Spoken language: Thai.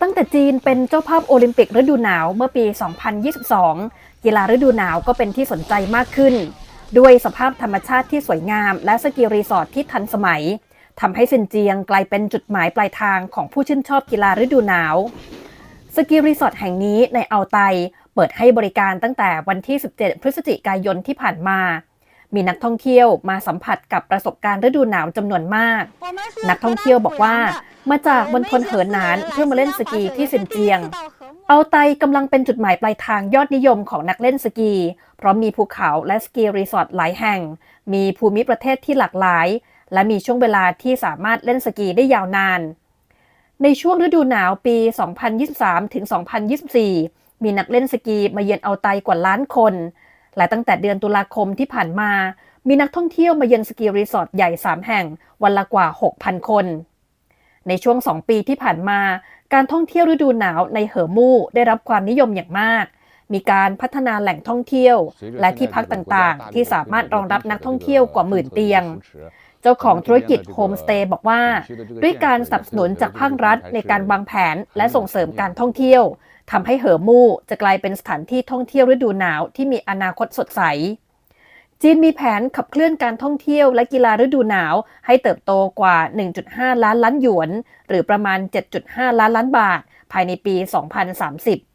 ตั้งแต่จีนเป็นเจ้าภาพโอลิมปิกฤดูหนาวเมื่อปี 2022 กีฬาฤดูหนาวก็เป็นที่สนใจมากขึ้น ด้วยสภาพธรรมชาติที่สวยงาม และสกีรีสอร์ทที่ทันสมัยทำให้เซินเจียงกลายเป็นจุดหมายปลายทางของผู้ชื่นชอบกีฬาฤดูหนาว สกีรีสอร์ทแห่งนี้ในอัลไตเปิดให้บริการตั้งแต่วันที่ 17 พฤศจิกายนที่ผ่านมา มีนักท่องเที่ยวมาสัมผัสกับประสบการณ์ฤดูหนาวจำนวนมาก นักท่องเที่ยวบอกว่า มาจากบนทนเหินหนานเพื่อมาเล่นสกีที่เซินเจียง เอาไตกำลังเป็นจุดหมายปลายทางยอดนิยมของนักเล่นสกี เพราะมีภูเขาและสกีรีสอร์ทหลายแห่ง มีภูมิประเทศที่หลากหลาย และมีช่วงเวลาที่สามารถเล่นสกีได้ยาวนาน ในช่วงฤดูหนาวปี 2023 ถึง 2024 มีนักเล่นสกีมาเยือนเอาไตกว่าล้านคน และตั้งแต่เดือนตุลาคมที่ผ่านมา มีนักท่องเที่ยวมาเยือนสกีรีสอร์ทใหญ่ 3 แห่ง วันละกว่า 6,000 คน ในช่วง 2 ปีที่ผ่านมา การท่องเที่ยวฤดูหนาวในเหอมู่ได้รับความนิยมอย่างมาก มีการพัฒนาแหล่งท่องเที่ยว และที่พักต่างๆ ที่สามารถรองรับนักท่องเที่ยวกว่าหมื่นเตียงเจ้าของธุรกิจโฮมสเตย์บอกว่า ด้วยการสนับสนุนจากภาครัฐในการวางแผนและส่งเสริมการท่องเที่ยว ทำให้เหอมู่จะกลายเป็นสถานที่ท่องเที่ยวฤดูหนาวที่มีอนาคตสดใส จีนมีแผนขับเคลื่อนการท่องเที่ยวและกีฬาฤดูหนาว ให้เติบโตกว่า 1.5 ล้านล้านหยวน หรือประมาณ 7.5 ล้านล้านบาท ภายในปี 2030